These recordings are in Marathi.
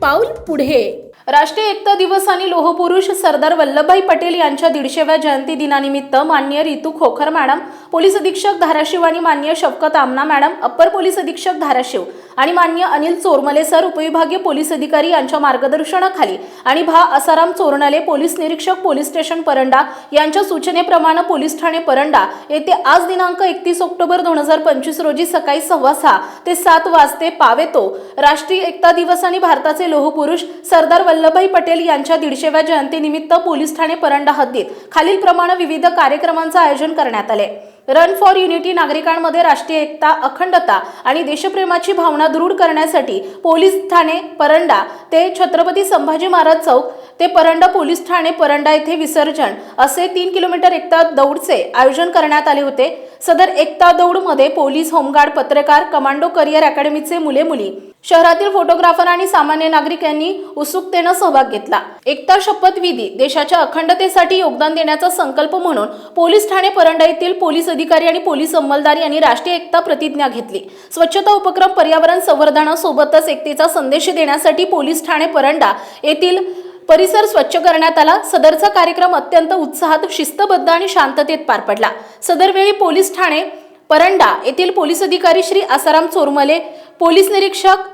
पाऊल पुढे. राष्ट्रीय एकता दिवस आणि लोहपुरुष सरदार वल्लभभाई पटेल यांच्या दीडशेव्या जयंती दिनानिमित्त मान्य रितू खोखर मॅडम पोलीस अधीक्षक धाराशिव आणि मान्य शफकत आमना मॅडम अप्पर पोलीस अधीक्षक धाराशिव. आणि मान्य अनिल चोरमले सर उपविभागीय पोलीस अधिकारी यांच्या मार्गदर्शनाखाली आणि भा. असाराम चोरणाले पोलीस निरीक्षक पोलीस स्टेशन परंडा यांच्या सूचनेप्रमाणे पोलीस ठाणे परंडा येथे आज दिनांक एकतीस ऑक्टोबर दोन हजार पंचवीस रोजी सकाळी सव्वा सहा ते सात वाजते पावेतो राष्ट्रीय एकता दिवस आणि भारताचे लोहपुरुष सरदार वल्लभभाई पटेल यांच्या दीडशेव्या जयंतीनिमित्त पोलीस ठाणे परंडा हद्दीत खालीलप्रमाणे विविध कार्यक्रमांचं आयोजन करण्यात आले. रन फॉर युनिटी नागरिकांमध्ये राष्ट्रीय एकता अखंडता आणि देशप्रेमाची भावना दृढ करण्यासाठी पोलीस ठाणे परंडा ते छत्रपती संभाजी महाराज चौक ते परंडा पोलीस ठाणे परंडा येथे विसर्जन असे तीन किलोमीटर एकता दौडचे आयोजन करण्यात आले होते. सदर एकता दौडमध्ये पोलीस होमगार्ड पत्रकार कमांडो करिअर अकॅडमीचे मुले मुली शहरातील फोटोग्राफर आणि सामान्य नागरिक यांनी उत्सुकतेनं सहभाग घेतला. एकता शपथविधी देशाच्या अखंडतेसाठी योगदान देण्याचा संकल्प म्हणून पोलीस ठाणे परंडा येथील पोलीस अधिकारी आणि पोलीस अंमलदार यांनी राष्ट्रीय एकता प्रतिज्ञा घेतली. स्वच्छता उपक्रम पर्यावरण संवर्धनासोबतच एकतेचा संदेश देण्यासाठी पोलीस ठाणे परंडा येथील परिसर स्वच्छ करण्यात आला. सदरचा कार्यक्रम अत्यंत उत्साहात शिस्तबद्ध आणि शांततेत पार पडला. सदरवेळी पोलीस ठाणे परंडा येथील पोलीस अधिकारी श्री आसाराम चोरमले पोलीस निरीक्षक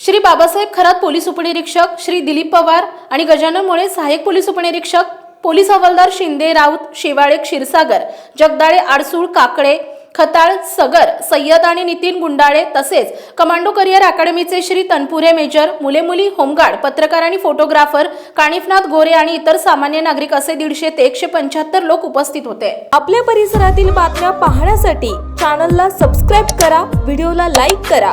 श्री बाबासाहेब खरात पोलीस उपनिरीक्षक श्री दिलीप पवार आणि गजानन मुळे सहाय्यक पोलीस उपनिरीक्षक पोलीस हवालदार शिंदे राऊत शेवाळे क्षीरसागर जगदाळे आडसूळ काकडे खताळ सगर सय्यद आणि नितीन गुंडाळे तसेच कमांडो करिअर अकॅडमीचे श्री तनपुरे मेजर मुले मुली होमगार्ड पत्रकार आणि फोटोग्राफर काणिफनाथ गोरे आणि इतर सामान्य नागरिक असे दीडशे ते एकशे पंच्याहत्तर लोक उपस्थित होते. आपल्या परिसरातील बातम्या पाहण्यासाठी चॅनलला सबस्क्राईब करा व्हिडिओला लाईक करा.